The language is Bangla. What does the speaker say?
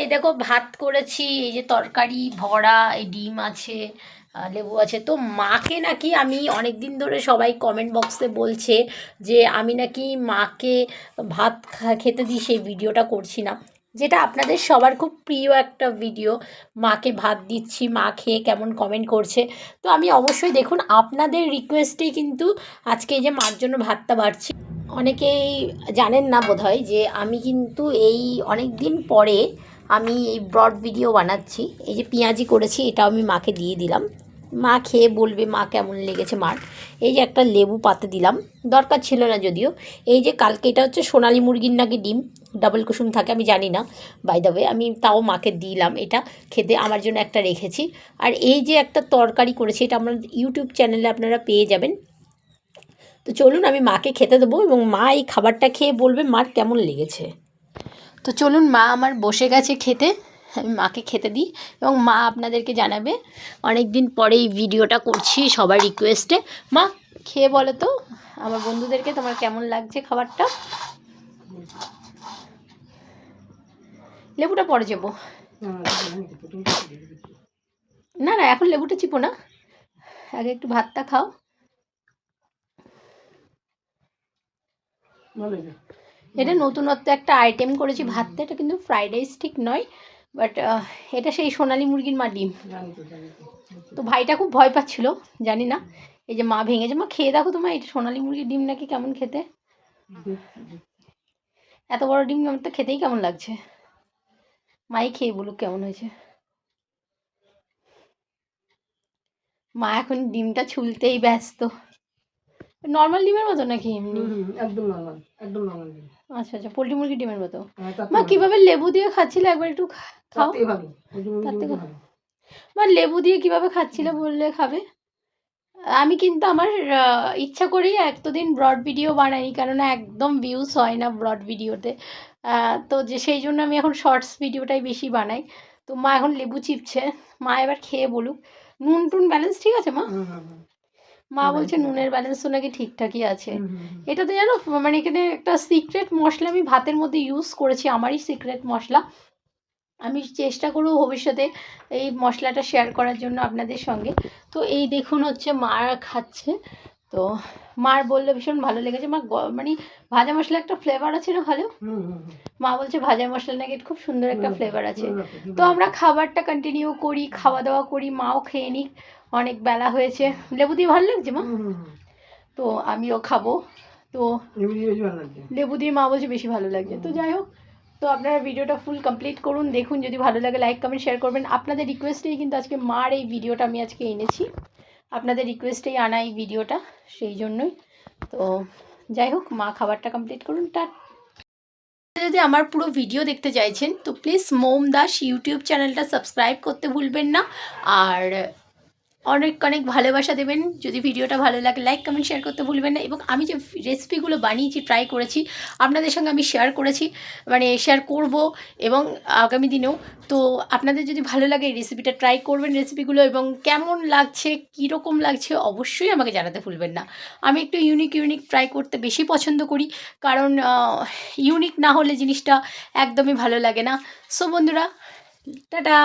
এই দেখো ভাত করেছি, এই যে তরকারি, ভরা, এই ডিম আছে লেবু আছে। তো মাকে নাকি আমি অনেক দিন ধরে সবাই কমেন্ট বক্সে বলছে যে আমি নাকি মাকে ভাত খেতে দিই সেই ভিডিওটা করছি না। যেটা আপনাদের সবার খুব প্রিয় একটা ভিডিও, মাকে ভাত দিচ্ছি, মা খেয়ে কেমন কমেন্ট করছে। তো আমি অবশ্যই দেখুন, আপনাদের রিকোয়েস্টেই কিন্তু আজকে এই যে মার জন্য ভাতটা বাড়ছি। অনেকেই জানেন না বোধহয় যে আমি কিন্তু এই অনেক দিন পরে আমি এই ব্রড ভিডিও বানাচ্ছি। এই যে পেঁয়াজি করেছি, এটাও আমি মাকে দিয়ে দিলাম। মা খেয়ে বলবে, মা, কেমন লেগেছে মার? এই যে একটা লেবু পাতে দিলাম। দরকার ছিল না যদিও। এই যে কালকে এটা হচ্ছে সোনালি মুরগির নাকি ডিম? ডাবল কুসুম থাকে, আমি জানি না। বাই দ্য ওয়ে আমি তাও মাকে দিলাম এটা। খেতে আমার জন্য একটা রেখেছি। আর এই যে একটা তরকারি করেছি, এটা আমার ইউটিউব চ্যানেলে আপনারা পেয়ে যাবেন। তো চলুন আমি মাকে খেতে দেবো এবং মা এই খাবারটা খেয়ে বলবে মার কেমন লেগেছে। তো চলুন মা আমার বসে গেছে খেতে, আমি মাকে খেতে দিই এবং মা আপনাদেরকে জানাবে। অনেক দিন পরে এই ভিডিওটা করছি সবার রিকোয়েস্টে মা, খেয়ে বলো তো, আমার বন্ধুদেরকে তোমার কেমন লাগছে খাবারটা? লেবুটা পরে যাব। না না, এখন লেবুটা চিপো না। আগে একটু ভাতটা খাও। এটা নতুনত্ব একটা আইটেম করেছি ভাতটা এটা কিন্তু ফ্রাইড রাইস ঠিক নয় বাট এটা সেই সোনালি মুরগির মা ডিম। তো ভাইটা খুব ভয় পাচ্ছিল জানি না। এই যে মা ভেঙেছে মা খেয়ে দেখো তোমার এটা সোনালি মুরগির ডিম নাকি কেমন খেতে? এত বড় ডিম আমার তো খেতেই কেমন লাগছে। মাই খেয়ে বলুক কেমন হয়েছে। মা এখন ডিমটা ছুলতেই ব্যস্ত। নর্মাল ডিমের মতো নাকি? এমনি একদম নর্মাল একদম নর্মাল আচ্ছা আচ্ছা পোলট্রি মুরগি ডিমের মতো? হ্যাঁ, মা কীভাবে লেবু দিয়ে খাচ্ছিলে? একবার একটু খাও। থেকে মা লেবু দিয়ে কীভাবে খাচ্ছিলে বললে খাবে? আমি কিন্তু আমার ইচ্ছা করেই এতদিন ব্রড ভিডিও বানাইনি কেননা একদম ভিউজ হয় না ব্রড ভিডিওতে তো যে সেই জন্য আমি এখন শর্টস ভিডিওটাই বেশি বানাই। তো মা এখন লেবু চিপছে। মা এবার খেয়ে বলুক। নুন টুন ব্যালেন্স ঠিক আছে মা। মা বলছে নুনের ব্যালেন্স তো নাকি ঠিকঠাকই আছে। হুম। এটাতে জানো মানে এখানে একটা সিক্রেট মশলা আমি ভাতের মধ্যে ইউজ করেছি আমারই সিক্রেট মশলা। আমি চেষ্টা করব ভবিষ্যতে এই মশলাটা শেয়ার করার জন্য আপনাদের সঙ্গে। তো এই দেখুন হচ্ছে মা খাচ্ছে। তো মার বললে ভীষণ ভালো লেগেছে। মা মানে ভাজা মশলা একটা ফ্লেভার আছে না ভালো। মা বলছে ভাজা মশলা নাকি খুব সুন্দর একটা ফ্লেভার আছে। তো আমরা খাবারটা কন্টিনিউ করি খাওয়া দাওয়া করি মাও খেয়ে নিক। অনেক বেলা হয়েছে। লেবু দিয়ে ভালো লাগছে মা। তো আমিও খাব। তো লেবু দিয়ে বেশি ভালো লাগছে। লেবু দিয়ে মা বলছে বেশি ভালো লাগছে। তো যাই হোক তো আপনারা ভিডিওটা ফুল কমপ্লিট করুন দেখুন যদি ভালো লাগে লাইক কমেন্ট শেয়ার করবেন। আপনাদের রিকোয়েস্টেই কিন্তু আজকে মার এই ভিডিওটা আমি আজকে এনেছি। আপনাদের রিকোয়েস্টেই আনা এই ভিডিওটা সেই জন্যই। তো যাই হোক মা খাবারটা কমপ্লিট করুন টা যদি আমার পুরো ভিডিও দেখতে চাইছেন তো প্লিজ মোম দাস ইউটিউব চ্যানেলটা সাবস্ক্রাইব করতে ভুলবেন না। আর অনেক অনেক ভালোবাসা দেবেন। যদি ভিডিওটা ভালো লাগে লাইক কমেন্ট শেয়ার করতে ভুলবেন না। এবং আমি যে রেসিপিগুলো বানিয়েছি ট্রাই করেছি, আপনাদের সঙ্গে আমি শেয়ার করেছি মানে শেয়ার করব এবং আগামী দিনেও। তো আপনাদের যদি ভালো লাগে এই রেসিপিটা ট্রাই করবেন রেসিপিগুলো এবং কেমন লাগছে, কীরকম লাগছে, অবশ্যই আমাকে জানাতে ভুলবেন না। আমি একটু ইউনিক ইউনিক ট্রাই করতে বেশি পছন্দ করি। কারণ ইউনিক না হলে জিনিসটা একদমই ভালো লাগে না। সো বন্ধুরা, টাটা!